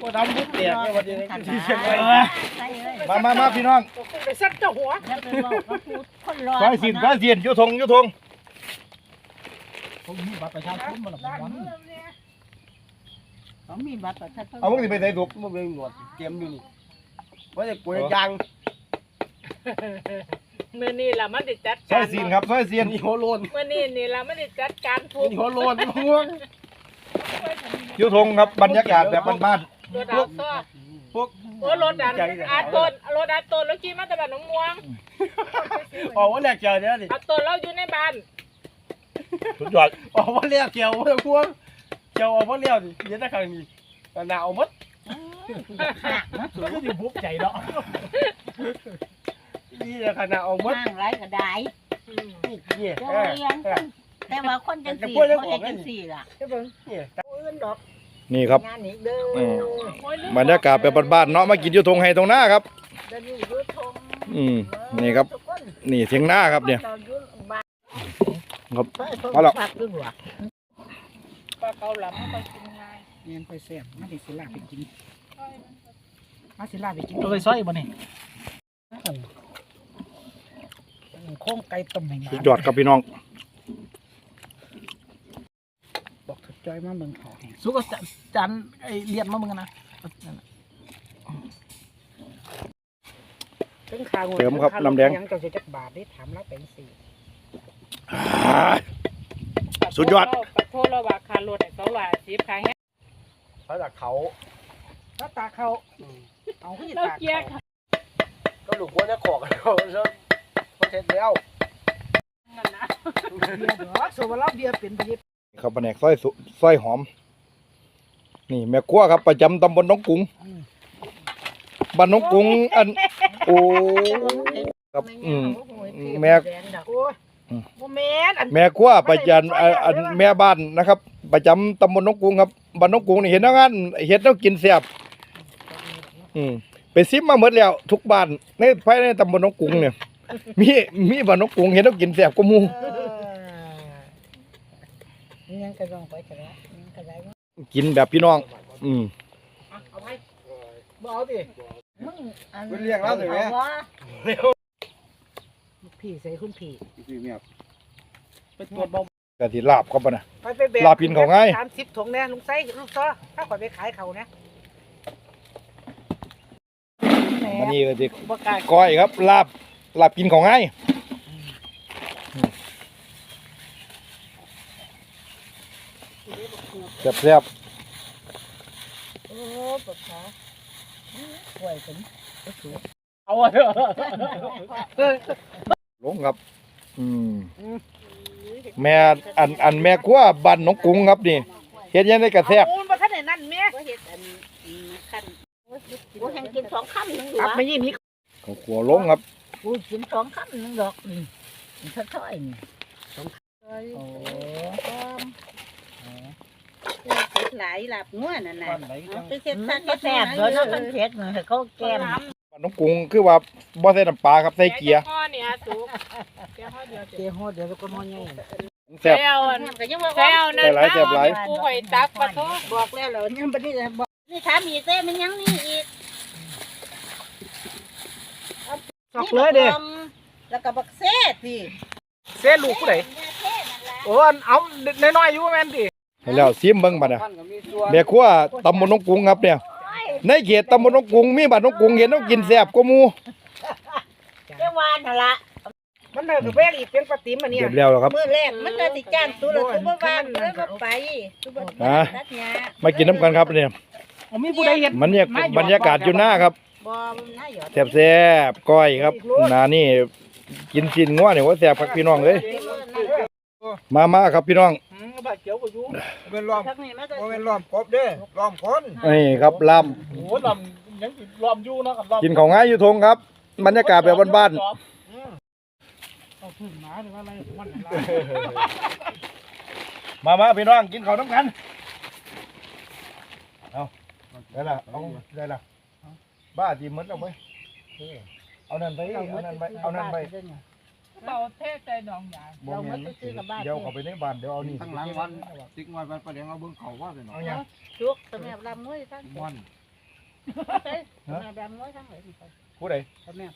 ก็ทำบุญเตียกวันนี้ทันที่หาเชียงใหม่ใส่เลยมามามาพี่น้องไปซัดเจ้าหัวอย่าไปบอกว่าพูดคนรอซอยสินซอยสินอยุทงอยุทงผมมีบัตรประชาชนมาหลับวันเขามีบัตรประชาชนเอามึงสิไปใส่ถุกมันเป็นหนวดเตรียมอยู่นี่ว่าจะกลัวยางมื่อนี้ล่ะมันได้จัดซกาอรยสินครับซอยสินนี่หัวโลนมื่อนี้นี่ล่ะมันได้จัดการทุกนี่หัวโลนห่วงอ ยุทงครับบรรยากาศแบบบ้านรถอาซ้อพวก โอ้รถอันอาตนรถอาตนแล้วขี่มาแต่บ้านหนองม่วงออกว่าแรกเจอเนี่ยดิอาตนเราอยู่ในบ้านๆสุดยอดออกว่าแรกเกี่ยวว่าห่วงเกี่ยวออกว่าเลี้ยวดิเดี๋ยวถ้าครั้งนี้หนาวมัดก็จะบุบใจเนาะนี่ขนาดออกมัดห้างไรก็ได้อืม นี่เนี่ยเจ้าเลี้ยงคนแต่ว่าคนจังสี่เขาเฮ็ดจังสี่ล่ะเนี่ยอื่น ดอกนี่ครับ งานนี้เด้ออืมบรรยากาศแบบบ้านๆเนาะมากินอยุทงให้ตรงหน้าครับ เดี๋ยวนี้อยู่ทงอืมนี่ครับ ทุกคนนี่เทียงหน้าครับเนี่ยราอยู่บ้านครับใช่ทงเอาล่ะผักด้วยว่ะปลาเกาหลีมันก็กินง่ายเงินไปแซ่บมาสิสิลาไปกินมาสิลาไปกินตัวไปซอยบ่นี่โค้งไก่ต้มให้หมาสุดยอดครับพี่น้อง บอกถึก จอยมาเบิ่งเขาให้สุกจันจันไอเลียนมาเบิ่งกันนะนั่นน่ะถึงขางวเติมครับน้ำแดง ยังเจ้าสิจักบาทได้ถามแล้วเป็นสี่สุดยอดปลาโทษเราว่าคารถไอ้สองร้อยสิบขายแห้งเขาจากเขาถ้าตาเขาเอาขึ้นเราตาเกียร์เขาก็หลุกว่าจะขอกเขาแล้วเขาเสร็จแล้วนั่นนะ เบียร์ดอกโซวาลาเบียร์เป็นไปยิบ ครับแผนกซอยสุซอยหอม นี่แม่ครัวครับประจำตำบลหน้องกรุงบ้านหน้องกรุงอันโอ้ครับอืม แม่โอ้ยอืมบ่แม่นอันแม่ครัวประจำอันอันแม่บ้านนะครับ ประจำตำบลหน้องกรุงครับบ้านหน้องกรุงนี่เห็นแล้วงานเห็ดแล้วกินแซ่บอืมไปซิมมาหมดแล้ว ทุกบ้านในภายในตำบลหน้องกรุงเนี่ย มีมีบ้านหน้องกรุงเห็ดแล้วกินแซ่บกว่าหมู่เออ ยังกระดองไปกระไรยังกระไรกินแบบพี่น้อง อืมเอาไปบ่เอาดิมึงอันเป็นเรียกแล้วถึงไหมเอาว่าลูกพี่ใส่คุณพี่ไปตรวจเบากะทิลาบครับบ่นะไปไปแบกลาบกินเขาง่ายสามสิบถุงเนี่ยลุงไส้ลูกซ้อถ้าข่อยไปขายเขาเนี่ยแหมอันนี้ก็สิบ่กล้าก้อยครับลาบลาบกินของง่าย แซ่บโอ้ปะขาป่วยเป็นเอาอะเถอะๆลงครับอืมแม่อันอันแม่ครัวบ้านหนองกรุงครับนี่เฮ็ดยังไงก็แซ่บโอ้ยบ่ทันได้นั่นแม่บ่เฮ็ดอันนี้คันกูแห่งกินสองคำหนึงอยู่กลับวะมายี่นี้ข้าวคั่วลงครับกูกินสองคำหนึงดอกนี่มันค่อยๆนี่สองโอ้ต้มเผ็ด หลายหลับงัวนั่นน่ะไปเฮ็ดซักแซ่บเด้อเนาะมันเผ็ดเนาะให้เขาแก้มบ้านหนองกรุงคือว่าบ่ใส่น้ำปลาครับใส่เกียร์ข้อเนี่ยสุกเกียร์ข้อเดียวเดี๋ยวโหดเดี๋ยวก็มอใหญ่แซ่บแซวอันก็ยังว่าแซวนั่นใส่หลายแซ่บหลายปูไข่ตักปลาโทษบอกแล้วแล้วยังบ่ได้บอกนี่ถามอีกเต้มันยังนี่อีกสอกเลยเด้อแล้วก็บักเซ่สิเสียลูกผู้ใดโอ้อันเอาน้อยๆอยู่แม่นดิ ให้แล้วซิมเบิ่งบัดน่ะท่านก็มีตัวแม่ครัวตำบลหนองกรุงครับเนี่ยในเขตตำบลหนองกรุงมีบ้านหนองกรุงเห็นต้องกินแซ่บกว่าหมู่เจ้าวานนั่นละมันเด้อแบกอีกเป็นปฏิมอันเนี้เรียบแล้วแล้วครับมื้อแรกมันก็สิจ้างตัวละตัวบ่วานแล้วก็ไปตัวบ่อะตัดหญ้ามากินน้ำกันครับเนี่ยผมมีผู้ใดเห็นมันเนี่ยบรรยากาศอยู่หน้าครับบ่น่าหยอดแซ่บแซ่บๆก้อยครับหนานี่กินชิ้นงัวเนี่ยว่าแซ่บครับพี่น้องเลยมามาครับพี่น้องอืมบาด เจียวก็อยู่เป็นล้อมทักนี่มันก็เป็นล้อมกบเด้อล้อมคนนี่ครับลโอ้ลำยังสิล้อมอยู่เนาะกับล้อมำกินของง่ายอยู่ทงครับ บรรยากาศแบบบ้านเอาพึ่งหมาหรือว่าอะไรมันอะไรๆมามาพี่น้องกินข้าวน้ำกันเอาได้ละเอาได้ละบ้าจีมดเอาไปเอานั่นไปเอานั่นไปเอานั่นไป เป่าเทศใจดองยาบ่แม่นเดี๋ยวเข้าไปในบ้านเดี๋ยวเอานี่ตั้งหลังวันติ๊กไว้ไปประเดี๋ยวเอาเบิ่งเขาว่าเลยเนาะเอาหยังจุกสมัยลำน้อยทั้งม่อนใช่สมัยลำน้อยทั้งหลายผู้ใดสมัย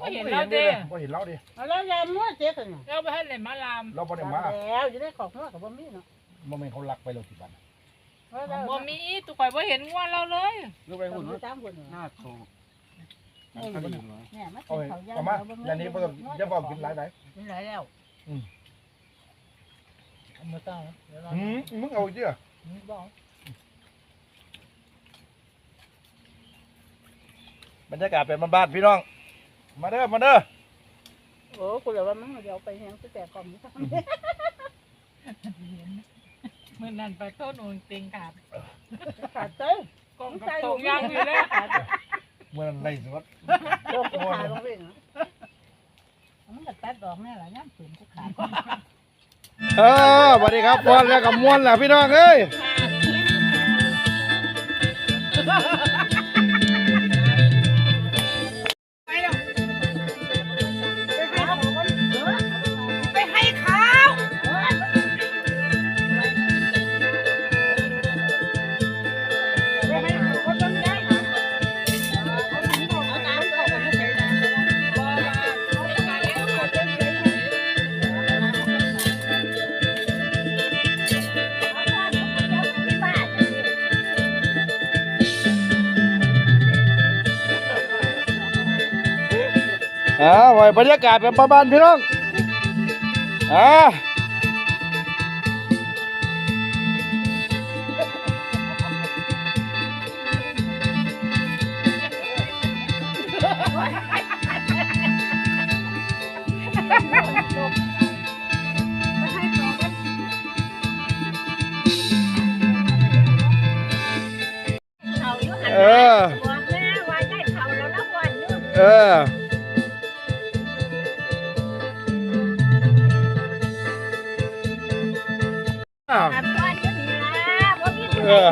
ก็เห็นเราเด้บ่เห็นเราดิแล้วลำน้อยเจ๊กันเนาะเราไปให้เลยมาลามเราบ่ได้มาแล้วอยู่ได้ของหัวกับบ่มีเนาะบ่แม่นเขาลักไปแล้วสิบัดบ่มีตุกข่อยบ่เห็นงัวเราเลยหรือไปหุ่นตามคนหน้าโตเนี่ยมาเอากินให้เขาย่างเอามาอย่างนี้บ่ต้องอย่าบอกกินหลายกินหลายแล้วเอามื่อเช้าเดี๋ยวเราหืมมึงเอาอีกเด้อบอกบรรยากาศเป็นบ้านๆพี่น้อง มาเด้อมาเด้อโอ้คุณเลยว่ามันเดี๋ยวไปแหงแต่ก่อนนี้เมื่อนั้นไปโทษหนูเต็งขาดขาดเต้ยกองกับตรงยังอยู่เลยเมื่อไรสดโดนกูขาดลงไปเนาะมันก็ตัดดอกแน่ล่ะย่ำฝืนกูขาดเออสวัสดีครับม่วนแล้วกับม่วนแหละพี่น้องเอ้ยไป อ่าไว้บรรยากาศเป็นบ้านๆพี่น้องอ่า อ้าวเออ